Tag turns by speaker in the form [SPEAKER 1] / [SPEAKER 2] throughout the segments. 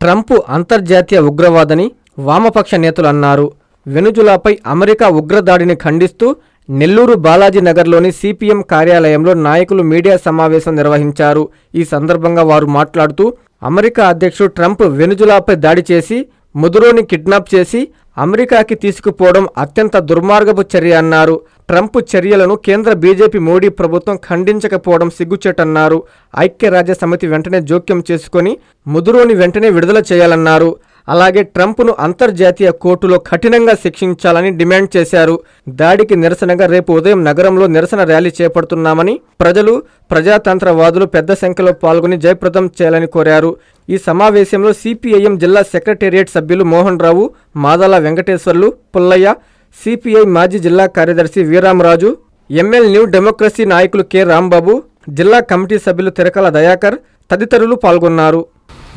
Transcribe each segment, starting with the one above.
[SPEAKER 1] Trump అంతర్జాతీయ ఉగ్రవాదని వామపక్ష నేతలు అన్నారు. వెనుజులాపై అమెరికా ఉగ్రదాడిని ఖండిస్తూ నెల్లూరు బాలాజీ నగర్లోని సిపిఎం కార్యాలయంలో నాయకులు మీడియా సమావేశం నిర్వహించారు. ఈ సందర్భంగా వారు మాట్లాడుతూ అమెరికా అధ్యక్షుడు ట్రంప్ వెనుజులాపై దాడి చేసి ముదురోని కిడ్నాప్ చేసి అమెరికాకి తీసుకుపోవడం అత్యంత దుర్మార్గపు చర్య అన్నారు. ట్రంప్ చర్యలను కేంద్ర బీజేపీ మోడీ ప్రభుత్వం ఖండించకపోవడం సిగ్గుచేటన్నారు. ఐక్యరాజ్య సమితి వెంటనే జోక్యం చేసుకొని ముదురోని వెంటనే విడుదల చేయాలన్నారు. అలాగే ట్రంప్ను అంతర్జాతీయ కోర్టులో కఠినంగా శిక్షించాలని డిమాండ్ చేశారు. దాడికి నిరసనగా రేపు ఉదయం నగరంలో నిరసన ర్యాలీ చేపడుతున్నామని ప్రజలు ప్రజాతంత్రవాదులు పెద్ద సంఖ్యలో పాల్గొని జయప్రదం చేయాలని కోరారు. ఈ సమావేశంలో సిపిఐఎం జిల్లా సెక్రటేరియట్ సభ్యులు మోహన్ రావు మాదాల వెంకటేశ్వర్లు పుల్లయ్య సిపిఐ మాజీ జిల్లా కార్యదర్శి వీరామరాజు ఎంఎల్ న్యూ డెమోక్రసీ నాయకులు కె. రాంబాబు జిల్లా కమిటీ సభ్యులు తిరకల దయాకర్ తదితరులు పాల్గొన్నారు.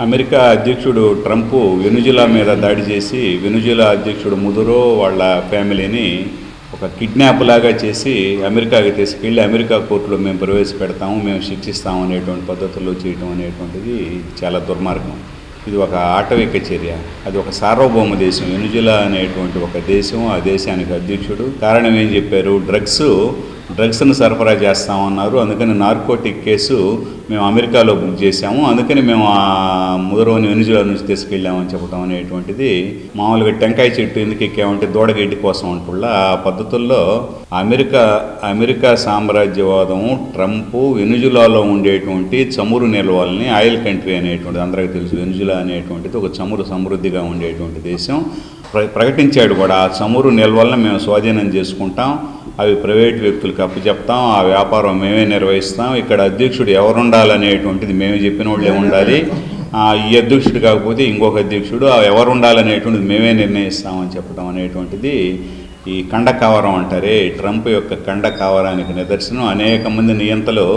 [SPEAKER 2] అమెరికా అధ్యక్షుడు ట్రంప్ వెనుజులా మీద దాడి చేసి వెనుజులా అధ్యక్షుడు ముదురో వాళ్ళ ఫ్యామిలీని ఒక కిడ్నాప్ లాగా చేసి అమెరికాకి తీసుకెళ్ళి అమెరికా కోర్టులో మేము ప్రవేశపెడతాము మేము శిక్షిస్తాము అనేటువంటి పద్ధతుల్లో చేయటం అనేటువంటిది చాలా దుర్మార్గం. ఇది ఒక ఆటవిక చర్య. అది ఒక సార్వభౌమ దేశం. వెనుజులా అనేటువంటి ఒక దేశం ఆ దేశానికి అధ్యక్షుడు. కారణం ఏం చెప్పారు? డ్రగ్స్ డ్రగ్స్ను సరఫరా చేస్తామన్నారు. అందుకని నార్కోటిక్ కేసు మేము అమెరికాలో బుక్ చేసాము అందుకని మేము ఆ ముదరోని వెనుజులా నుంచి తీసుకెళ్ళామని చెప్పడం అనేటువంటిది మామూలుగా టెంకాయ చెట్టు ఎందుకు ఎక్కామంటే దూడగడ్డి కోసం అంటుള്ള ఆ పద్ధతుల్లో అమెరికా అమెరికా సామ్రాజ్యవాదం ట్రంప్ వెనుజులాలో ఉండేటువంటి చమురు నిల్వల్ని ఆయిల్ కంట్రీ అనేటువంటిది అందరికీ తెలుసు. వెనుజులా అనేటువంటిది ఒక చమురు సమృద్ధిగా ఉండేటువంటి దేశం. ప్ర ప్రకటించాడు కూడా. ఆ చమురు నిల్వలను మేము స్వాధీనం చేసుకుంటాం. అవి ప్రైవేట్ వ్యక్తులకు అప్పచెప్తాం ఆ వ్యాపారం మేమే నిర్వహిస్తాం. ఇక్కడ అధ్యక్షుడు ఎవరు ఉండాలనేటువంటిది మేమే చెప్పిన వాళ్ళే ఉండాలి ఈ అధ్యక్షుడు కాకపోతే ఇంకొక అధ్యక్షుడు ఆ ఎవరు ఉండాలనేటువంటిది మేమే నిర్ణయిస్తామని చెప్పడం అనేటువంటిది ఈ కండ కావరం అంటారే. ట్రంప్ యొక్క కండ కావరానికి నిదర్శనం. అనేక మంది నియంతలు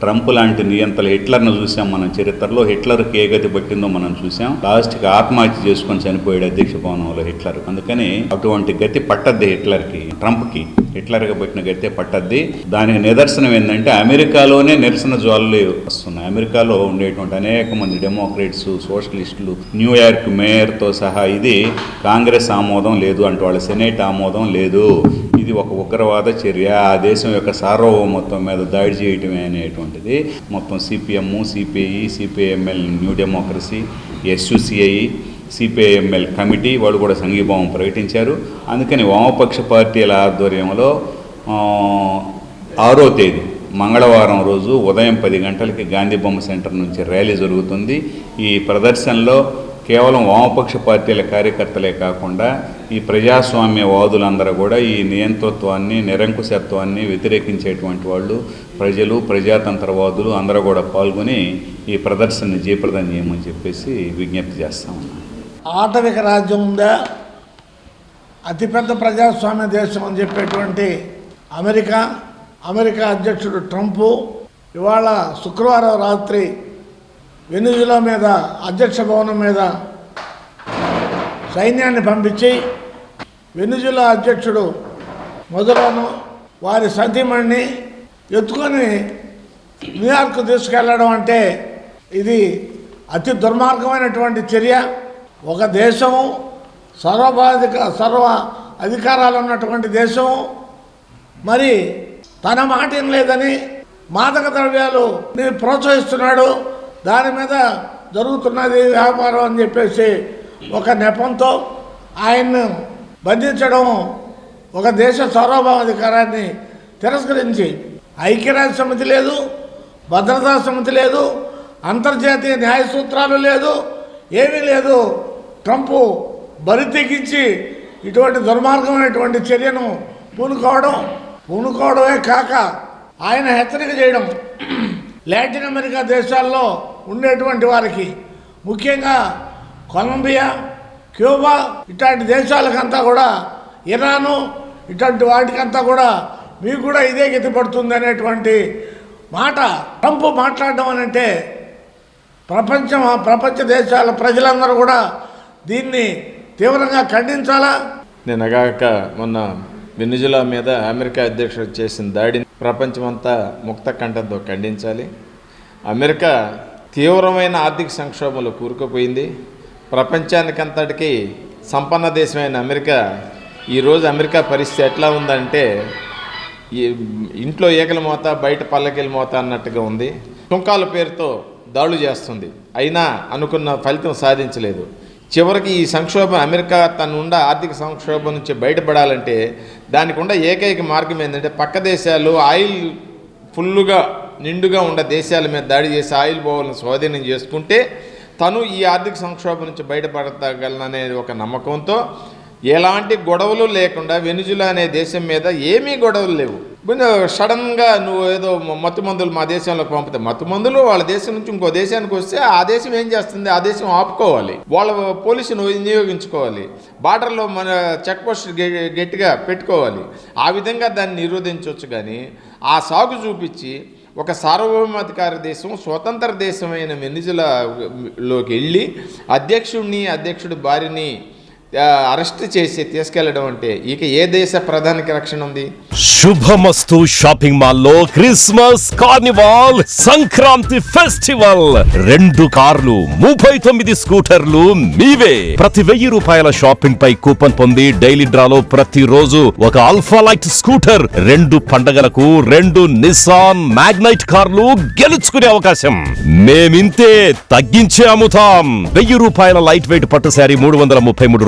[SPEAKER 2] ట్రంప్ లాంటి నియంతలు హిట్లర్ను చూసాం మనం. చరిత్రలో హిట్లర్కి ఏ గతి పట్టిందో మనం చూసాం. లాస్ట్కి ఆత్మహత్య చేసుకొని చనిపోయాడు అధ్యక్ష భవనంలో హిట్లర్. అందుకని అటువంటి గతి పట్టద్ది హిట్లర్కి ట్రంప్కి. హిట్లర్గా పట్టిన గతే పట్టద్ది. దానికి నిదర్శనం ఏంటంటే అమెరికాలోనే నిరసన జ్వాలలు వస్తున్నాయి. అమెరికాలో ఉండేటువంటి అనేక మంది డెమోక్రేట్స్ సోషలిస్టులు న్యూయార్క్ మేయర్తో సహా ఇది కాంగ్రెస్ ఆమోదం లేదు అంటే వాళ్ళ సెనేట్ ఆమోదం లేదు. ఇది ఒక ఉగ్రవాద చర్య. ఆ దేశం యొక్క సార్వభౌమత్వం మీద దాడి చేయటమే అనేటువంటిది. మొత్తం CPM CPI CPIML new democracy SUCI CPIML committee వాళ్ళు కూడా సంఘీభావం ప్రకటించారు. అందుకని వామపక్ష పార్టీల ఆధ్వర్యంలో ఆరో తేదీ మంగళవారం రోజు ఉదయం పది గంటలకి గాంధీ బొమ్మ సెంటర్ నుంచి ర్యాలీ జరుగుతుంది. ఈ ప్రదర్శనలో కేవలం వామపక్ష పార్టీల కార్యకర్తలే కాకుండా ఈ ప్రజాస్వామ్యవాదులందరూ కూడా ఈ నియంతృత్వాన్ని నిరంకుశత్వాన్ని వ్యతిరేకించేటువంటి వాళ్ళు ప్రజలు ప్రజాతంత్రవాదులు అందరూ కూడా పాల్గొని ఈ ప్రదర్శనని జయప్రదం చేయమని చెప్పేసి విజ్ఞప్తి చేస్తా ఉన్నాను
[SPEAKER 3] ఆటవిక రాజ్యం ఉందా? అతిపెద్ద ప్రజాస్వామ్య దేశం అని చెప్పేటువంటి అమెరికా అమెరికా అధ్యక్షుడు ట్రంపు ఇవాళ శుక్రవారం రాత్రి వెనుజులా మీద అధ్యక్ష భవనం మీద సైన్యాన్ని పంపించి వెనుజులా అధ్యక్షుడు మొదలను వారి సతీమణిని ఎత్తుకొని న్యూయార్క్ తీసుకెళ్ళడం అంటే ఇది అతి దుర్మార్గమైనటువంటి చర్య. ఒక దేశము సర్వబాధిక సర్వ అధికారాలు ఉన్నటువంటి దేశం మరి తన మాట లేదని మాదక ద్రవ్యాలు నేను ప్రోత్సహిస్తున్నాడు. దాని మీద జరుగుతున్నది వ్యాపారం అని చెప్పేసి ఒక నెపంతో ఆయన్ను బంధించడం ఒక దేశ సార్వభౌమాధికారాన్ని తిరస్కరించి ఐక్యరాజ్య సమితి లేదు భద్రతా సమితి లేదు అంతర్జాతీయ న్యాయ సూత్రాలు లేదు ఏమీ లేదు. ట్రంప్ బరి తెగించి ఇటువంటి దుర్మార్గమైనటువంటి చర్యను పూనుకోవడం పూనుకోవడమే కాక ఆయన హెచ్చరిక చేయడం. లాటిన్ అమెరికా దేశాల్లో ఉండేటువంటి వారికి. ముఖ్యంగా కొలంబియా క్యూబా ఇట్లాంటి దేశాలకంతా కూడా ఇరాను ఇట్లాంటి వాటికంతా కూడా మీకు కూడా ఇదే గతిపడుతుంది అనేటువంటి మాట ట్రంప్ మాట్లాడడం అనంటే ప్రపంచం ప్రపంచ దేశాల ప్రజలందరూ కూడా దీన్ని తీవ్రంగా ఖండించాలా?
[SPEAKER 4] నేను అగాక మొన్న వెనుజులా మీద అమెరికా అధ్యక్షుడు చేసిన దాడిని ప్రపంచమంతా ముక్త కంఠంతో ఖండించాలి. అమెరికా తీవ్రమైన ఆర్థిక సంక్షోభంలో కూరుకుపోయింది. ప్రపంచానికంతటికి సంపన్న దేశమైన అమెరికా ఈరోజు అమెరికా పరిస్థితి ఎట్లా ఉందంటే ఇంట్లో ఏకల మోత బయట పల్లకిల మోత అన్నట్టుగా ఉంది. సుంకాల పేరుతో దాడులు చేస్తుంది. అయినా అనుకున్న ఫలితం సాధించలేదు. చివరికి ఈ సంక్షోభం అమెరికా తనుండ ఆర్థిక సంక్షోభం నుంచి బయటపడాలంటే దానికి ఉండే ఏకైక మార్గం ఏంటంటే పక్క దేశాలు ఆయిల్ ఫుల్లుగా నిండుగా ఉన్న దేశాల మీద దాడి చేసి ఆయిల్ బావులను స్వాధీనం చేసుకుంటే తను ఈ ఆర్థిక సంక్షోభం నుంచి బయటపడగలననే ఒక నమ్మకంతో ఎలాంటి గొడవలు లేకుండా వెనుజులా అనే దేశం మీద ఏమీ గొడవలు లేవు. సడన్గా నువ్వు ఏదో మత్తు మందులు మా దేశంలోకి పంపితే మత్తు మందులు వాళ్ళ దేశం నుంచి ఇంకో దేశానికి వస్తే ఆ దేశం ఏం చేస్తుంది? ఆ దేశం ఆపుకోవాలి. వాళ్ళ పోలీసును వినియోగించుకోవాలి. బార్డర్లో మన చెక్ పోస్ట్ గె- గట్టిగా పెట్టుకోవాలి. ఆ విధంగా దాన్ని నిరోధించవచ్చు కానీ ఆ సాగు చూపించి ఒక సార్వభౌమాధికార దేశం స్వతంత్ర దేశమైన వెనిజులాలోకి వెళ్ళి అధ్యక్షుడిని అధ్యక్షుడి భార్యని అరెస్ట్ చేసి తీసుకెళ్ళడం అంటే ఇక ఏ దేశ ప్రధానికి రక్షణ ఉంది?
[SPEAKER 5] శుభమస్తు షాపింగ్ మాల్లో క్రిస్మస్ కార్నివాల్ సంక్రాంతి ఫెస్టివల్. రెండు కార్లు ముప్పై తొమ్మిది స్కూటర్లు మీవే. ప్రతి వెయ్యి రూపాయల షాపింగ్ పై కూపన్ పొంది డైలీ డ్రాలో ప్రతి రోజు ఒక అల్ఫా లైట్ స్కూటర్ రెండు పండగలకు రెండు నిసాన్ మ్యాగ్నైట్ కార్లు గెలుచుకునే అవకాశం. మేమింతే తగ్గించే అమ్ముతాం. వెయ్యి రూపాయల లైట్ వెయిట్ పట్టు శారీ మూడు వందల ముప్పై మూడు